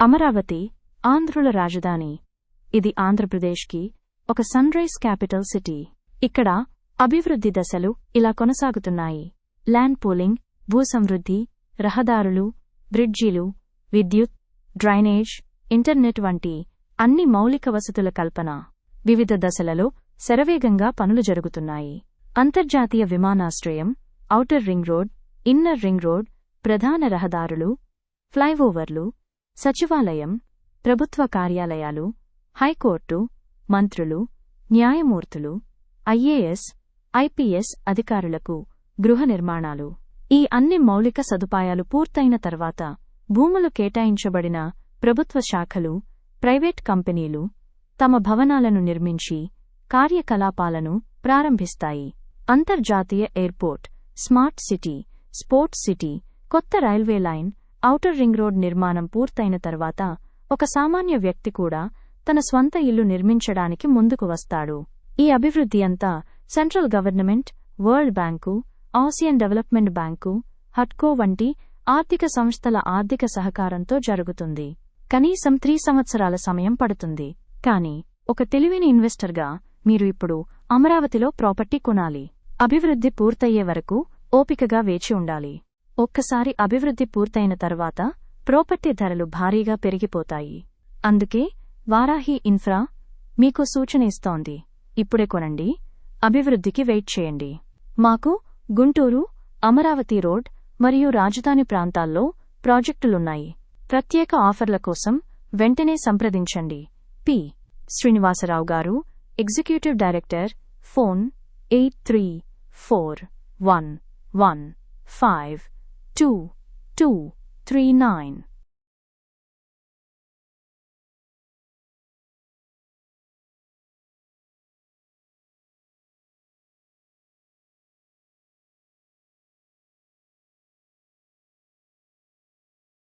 అమరావతి ఆంధ్రుల రాజధాని. ఇది ఆంధ్రప్రదేశ్కి ఒక సన్రైజ్ క్యాపిటల్ సిటీ. ఇక్కడ అభివృద్ధి దశలు ఇలా కొనసాగుతున్నాయి. ల్యాండ్ పూలింగ్ భూసమృద్ధి రహదారులు బ్రిడ్జిలు విద్యుత్ డ్రైనేజ్ ఇంటర్నెట్ వంటి అన్ని మౌలిక వసతుల కల్పన. వివిధ దశలలో శరవేగంగా పనులు జరుగుతున్నాయి. అంతర్జాతీయ విమానాశ్రయం outer ring road inner ring road ప్రధాన రహదారులు ఫ్లైఓవర్లు సచివాలయం ప్రభుత్వ కార్యాలయాలు హైకోర్టు మంత్రులు న్యాయమూర్తులు ఐఏఎస్ ఐపీఎస్ అధికారులకు గృహ నిర్మాణాలు. ఈ అన్ని మౌలిక సదుపాయాలు పూర్తయిన తర్వాత భూములు కేటాయించబడిన ప్రభుత్వ శాఖలు ప్రైవేట్ కంపెనీలు తమ భవనాలను నిర్మించి కార్యకలాపాలను ప్రారంభిస్తాయి. అంతర్జాతీయ airport smart city sports city కొత్త railway line outer ring road నిర్మాణం పూర్తయిన తర్వాత ఒక సామాన్య వ్యక్తి కూడా తన స్వంత ఇల్లు నిర్మించడానికి ముందుకు వస్తాడు. ఈ అభివృద్ధి అంతా central government World Bank Asian Development Bank హట్కో వంటి ఆర్థిక సంస్థల ఆర్థిక సహకారంతో జరుగుతుంది. కనీసం త్రీ సంవత్సరాల సమయం పడుతుంది. కానీ ఒక తెలివైన ఇన్వెస్టర్గా మీరు ఇప్పుడు అమరావతిలో ప్రాపర్టీ కొనాలి. అభివృద్ధి పూర్తయ్యే వరకు ఓపికగా వేచి ఉండాలి. ఒక్కసారి అభివృద్ధి పూర్తయిన తర్వాత ప్రాపర్టీ ధరలు భారీగా పెరిగిపోతాయి. అందుకే వారాహి ఇన్ఫ్రా మీకు సూచన ఇస్తోంది. ఇప్పుడే కొనండి. అభివృద్ధికి వెయిట్ చేయండి. మాకు గుంటూరు అమరావతి రోడ్ మరియు రాజధాని ప్రాంతాల్లో ప్రాజెక్టులున్నాయి. ప్రత్యేక ఆఫర్ల కోసం వెంటనే సంప్రదించండి. P. Srinivasarao garu executive director phone eight three four one one five two two three nine.